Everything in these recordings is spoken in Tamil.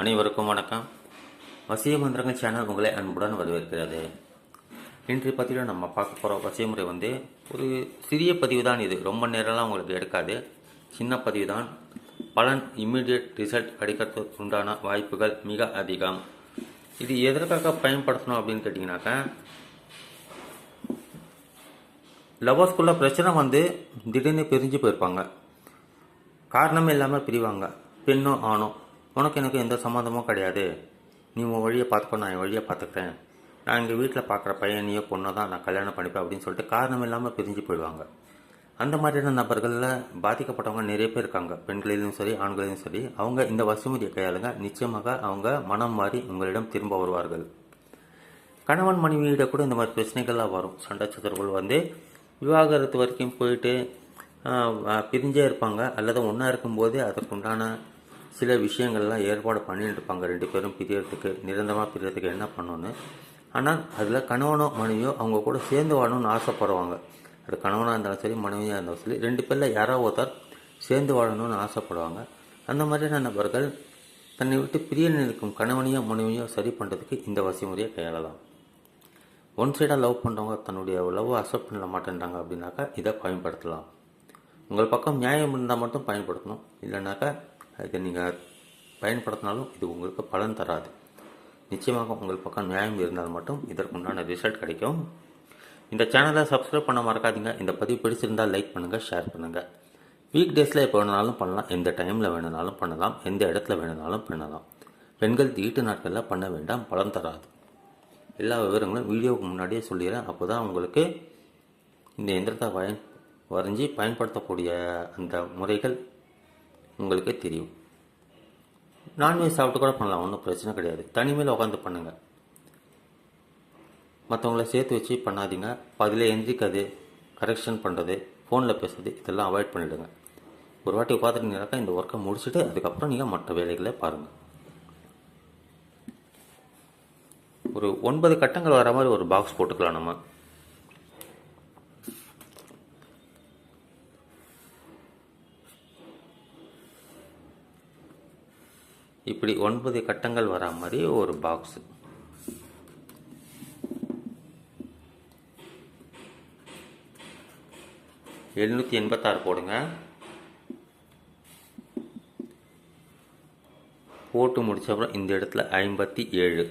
அனைவருக்கும் வணக்கம். வசிய மந்திரங்கள் சேனல் உங்களை அன்புடன் வரவேற்கிறது. இன்று பதிவில் நம்ம பார்க்க போகிற வசிய முறை வந்து ஒரு சிறிய பதிவு தான் இது. ரொம்ப நேரம்லாம் உங்களுக்கு எடுக்காது. சின்ன பதிவு தான் பலன் இம்மிடியட் ரிசல்ட் கிடைக்கிறதுக்கு உண்டான வாய்ப்புகள் மிக அதிகம். இது எதற்காக பயன்படுத்தணும் அப்படின்னு கேட்டிங்கனாக்கா லவர்ஸ்குள்ள பிரச்சனை வந்து திடீர்னு பிரிஞ்சு போயிருப்பாங்க. காரணமே இல்லாமல் பிரிவாங்க. பெண்ணோ ஆணோ. உனக்கு எனக்கு எந்த சம்மந்தமும் கிடையாது. நீ உன் வழியை பார்த்துக்கோ நான் என் வழியை பார்த்துக்கிறேன். நான் எங்கள் வீட்டில் பார்க்குற பையனையோ பொண்ணை தான் நான் கல்யாணம் பண்ணிப்பேன் அப்படின்னு சொல்லிட்டு காரணம் இல்லாமல் பிரிஞ்சு போயிடுவாங்க. அந்த மாதிரியான நபர்களில் பாதிக்கப்பட்டவங்க நிறைய பேர் இருக்காங்க. பெண்களிலும் சரி ஆண்களிலும் சரி. அவங்க இந்த வசுமதியை கையாளுங்க. நிச்சயமாக அவங்க மனம் மாறி உங்களிடம் திரும்ப வருவார்கள். கணவன் மனைவியிட கூட இந்த மாதிரி பிரச்சனைகள்லாம் வரும். சண்டை சச்சரவுகள் வந்து விவாகரத்து வரைக்கும் போயிட்டு பிரிஞ்சே இருப்பாங்க. அல்லது ஒன்றா இருக்கும்போது அதற்குண்டான சில விஷயங்கள்லாம் ஏற்பாடு பண்ணிட்டு இருப்பாங்க ரெண்டு பேரும் பிரியறதுக்கு நிரந்தரமாக பிரியறதுக்கு என்ன பண்ணணும்னு ஆனால் அதில் கணவனோ மனைவியோ அவங்க கூட சேர்ந்து வாழணும்னு ஆசைப்படுவாங்க. அது கணவனாக இருந்தாலும் சரி மனைவியாக இருந்தாலும் சரி ரெண்டு பேரில் யாரோ ஒருத்தர் சேர்ந்து வாழணும்னு ஆசைப்படுவாங்க. அந்த மாதிரியான நபர்கள் தன்னை விட்டு பிரிய நிற்கும் கணவனையோ மனைவியோ சரி பண்ணுறதுக்கு இந்த வசிமுறையை கையாளலாம். ஒன் சைடாக லவ் பண்ணுறவங்க தன்னுடைய லவ் அக்செப்ட் பண்ண மாட்டேன்றாங்க அப்படின்னாக்கா இதை பயன்படுத்தலாம். உங்கள் பக்கம் நியாயம் இருந்தால் மட்டும் பயன்படுத்தணும். இல்லைனாக்கா இதை நீங்கள் பயன்படுத்தினாலும் இது உங்களுக்கு பலன் தராது. நிச்சயமாக உங்கள் பக்கம் நியாயம் இருந்தால் மட்டும் இதற்கு உண்டான ரிசல்ட் கிடைக்கும். இந்த சேனலை சப்ஸ்கிரைப் பண்ண மறக்காதீங்க. இந்த பதிவு பிடிச்சிருந்தால் லைக் பண்ணுங்கள் ஷேர் பண்ணுங்கள் வீக் டேஸில் எப்போ வேணுனாலும் பண்ணலாம். எந்த டைமில் வேணுனாலும் பண்ணலாம். எந்த இடத்துல வேணுனாலும் பண்ணலாம். பெண்கள் தீட்டு நாட்களில் பண்ண வேண்டாம். பலன் தராது. எல்லா விவரங்களும் வீடியோவுக்கு முன்னாடியே சொல்லிடுறேன். அப்போ தான் உங்களுக்கு இந்த எந்திரத்தை பயன் வரைஞ்சி பயன்படுத்தக்கூடிய அந்த முறைகள் உங்களுக்கே தெரியும். நான்வெஜ் சாப்பிட்டு கூட பண்ணலாம் ஒன்றும் பிரச்சனை கிடையாது. தனிமையில் உட்காந்து பண்ணுங்கள் மற்றவங்கள சேர்த்து வச்சு பண்ணாதீங்க. அதில் எந்திரிக்காது கரெக்ஷன் பண்ணுறது ஃபோனில் பேசுறது இதெல்லாம் அவாய்ட் பண்ணிவிடுங்க ஒரு வாட்டி உட்காந்துருந்தீங்கனாக்கா இந்த ஒர்க்கை முடிச்சுட்டு அதுக்கப்புறம் நீங்கள் மற்ற வேலைகளை பாருங்கள் ஒரு ஒன்பது கட்டங்கள் வர மாதிரி ஒரு பாக்ஸ் போட்டுக்கலாம் நம்ம. இப்படி ஒன்பது கட்டங்கள் வரா மாதிரி ஒரு பாக்ஸ் எழுநூற்றி எண்பத்தாறு போடுங்க. போட்டு முடிச்ச அப்புறம் இந்த இடத்துல ஐம்பத்தி ஏழு.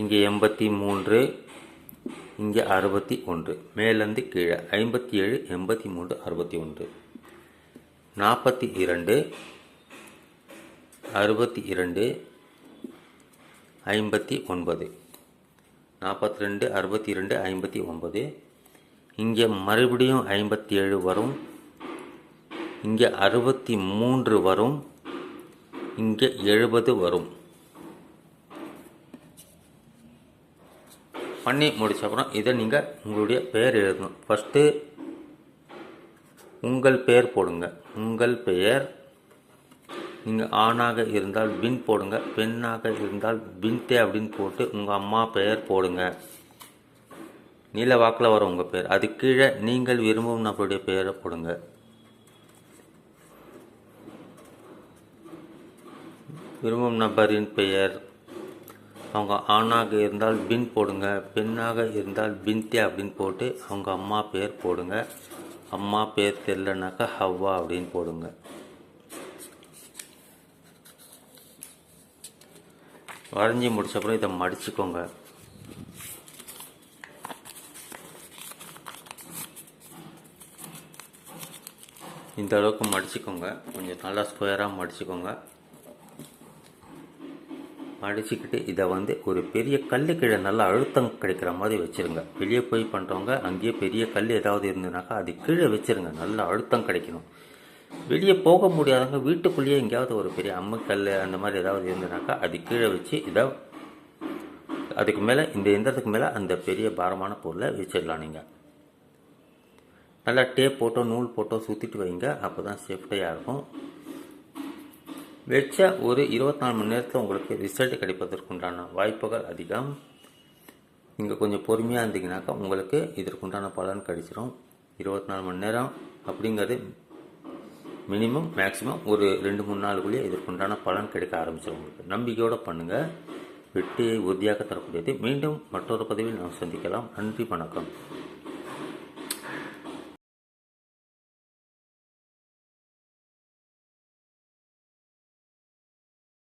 இங்கே எண்பத்தி மூன்று இங்கே அறுபத்தி ஒன்று மேலேருந்து கீழே ஐம்பத்தி ஏழு எண்பத்தி மூன்று அறுபத்தி ஒன்று. நாற்பத்தி இரண்டு அறுபத்தி இரண்டு ஐம்பத்தி ஒன்பது. நாற்பத்தி ரெண்டு அறுபத்தி ரெண்டு ஐம்பத்தி ஒன்பது. இங்கே மறுபடியும் ஐம்பத்தி ஏழு வரும். இங்கே அறுபத்தி மூன்று வரும். இங்கே எழுபது வரும். பண்ணி முடிச்ச அப்புறம் இதை நீங்கள் உங்களுடைய பெயர் எழுதணும். ஃபஸ்ட்டு உங்கள் பெயர் போடுங்க. உங்கள் பெயர் நீங்கள் ஆணாக இருந்தால் பின் போடுங்க பெண்ணாக இருந்தால் பின்தே அப்படின்னு போட்டு உங்கள் அம்மா பெயர் போடுங்க. நீல வாக்கில் வரும் உங்கள் பெயர். அது கீழே நீங்கள் விரும்பும் நபருடைய பெயரை போடுங்க. விரும்பும் நபரின் பெயர் அவங்க ஆணாக இருந்தால் பின் போடுங்க பெண்ணாக இருந்தால் பின்தே அப்படின்னு போட்டு அவங்க அம்மா பேர் போடுங்க. அம்மா பேர் தெரிலனாக்கா ஹவ்வா அப்படின்னு போடுங்க. வரைஞ்சி முடிச்ச அப்புறம் இதை மடிச்சுக்கோங்க. இந்த அளவுக்கு மடிச்சுக்கோங்க. கொஞ்சம் நல்லா ஸ்கொயராக மடிச்சுக்கோங்க. மடிச்சுக்கிட்டு இதை வந்து ஒரு பெரிய கல்லு கீழே நல்லா அழுத்தம் கிடைக்கிற மாதிரி வச்சுருங்க. வெளியே போய் பண்ணுறவங்க அங்கேயே பெரிய கல் ஏதாவது இருந்ததுனாக்கா அது கீழே வச்சிருங்க. நல்லா அழுத்தம் கிடைக்கணும். வெளியே போக முடியாதவங்க வீட்டுக்குள்ளேயே எங்கேயாவது ஒரு பெரிய அம்முக்கல் அந்த மாதிரி ஏதாவது இருந்ததுனாக்கா அது கீழே வச்சு இதை அதுக்கு மேலே இந்த எந்திரத்துக்கு மேலே அந்த பெரிய பாரமான பொருளை வச்சிடலாம் நீங்கள் நல்லா டேப் போட்டோ நூல் போட்டோ சுற்றிட்டு வைங்க அப்போ தான் சேஃப்டியாக இருக்கும். வச்ச ஒரு இருபத்தி நாலு மணி நேரத்தில் உங்களுக்கு ரிசல்ட் கிடைப்பதற்குண்டான வாய்ப்புகள் அதிகம். நீங்கள் கொஞ்சம் பொறுமையாக இருந்தீங்கன்னாக்கா உங்களுக்கு இதற்குண்டான பலன் கிடைச்சிரும். இருபத்தி நாலு மணி நேரம் அப்படிங்கிறது மினிமம் மேக்ஸிமம் ஒரு ரெண்டு மூணு நாளுக்குள்ளேயே இதற்குண்டான பலன் கிடைக்க ஆரம்பிச்சிடும் உங்களுக்கு. நம்பிக்கையோடு பண்ணுங்கள் வெற்றியை உறுதியாக தரக்கூடியது. மீண்டும் மற்றொரு பதிவில் நாம் சந்திக்கலாம். நன்றி வணக்கம்.